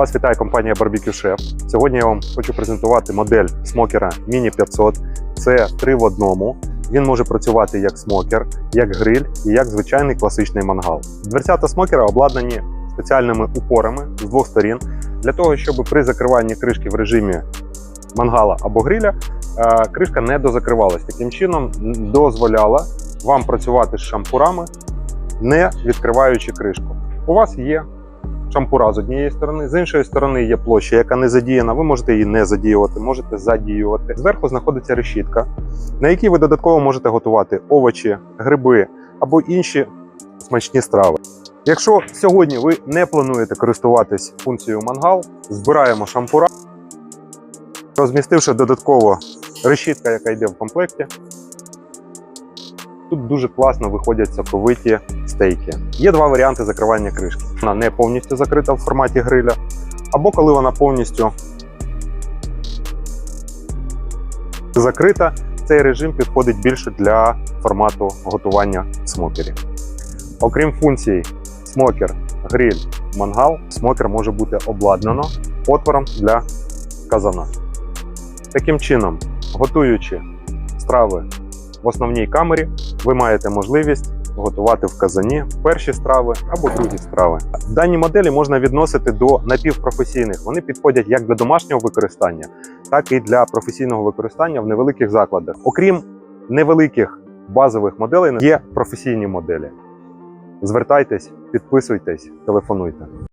Вас вітає компанія Barbecue Chef. Сьогодні я вам хочу презентувати модель смокера Mini 500. Це три в одному. Він може працювати як смокер, як гриль і як звичайний класичний мангал. Дверцята смокера обладнані спеціальними упорами з двох сторін для того, щоб при закриванні кришки в режимі мангала або гриля е, кришка не дозакривалась. Таким чином дозволяла вам працювати з шампурами, не відкриваючи кришку. У вас є шампура з однієї сторони, з іншої сторони є площа, яка не задіяна. Ви можете її не задіювати, можете задіювати. Зверху знаходиться решітка, на якій ви додатково можете готувати овочі, гриби або інші смачні страви. Якщо сьогодні ви не плануєте користуватись функцією мангал, збираємо шампура, розмістивши додатково решітка, яка йде в комплекті. Тут дуже класно виходять соковиті стейки. Є два варіанти закривання кришки. Вона не повністю закрита в форматі гриля, або коли вона повністю закрита, цей режим підходить більше для формату готування смокерів. Окрім функцій смокер, гриль, мангал, смокер може бути обладнано отвором для казана. Таким чином, готуючи страви в основній камері, ви маєте можливість готувати в казані перші страви або другі страви. Дані моделі можна відносити до напівпрофесійних. Вони підходять як для домашнього використання, так і для професійного використання в невеликих закладах. Окрім невеликих базових моделей, є професійні моделі. Звертайтесь, підписуйтесь, телефонуйте.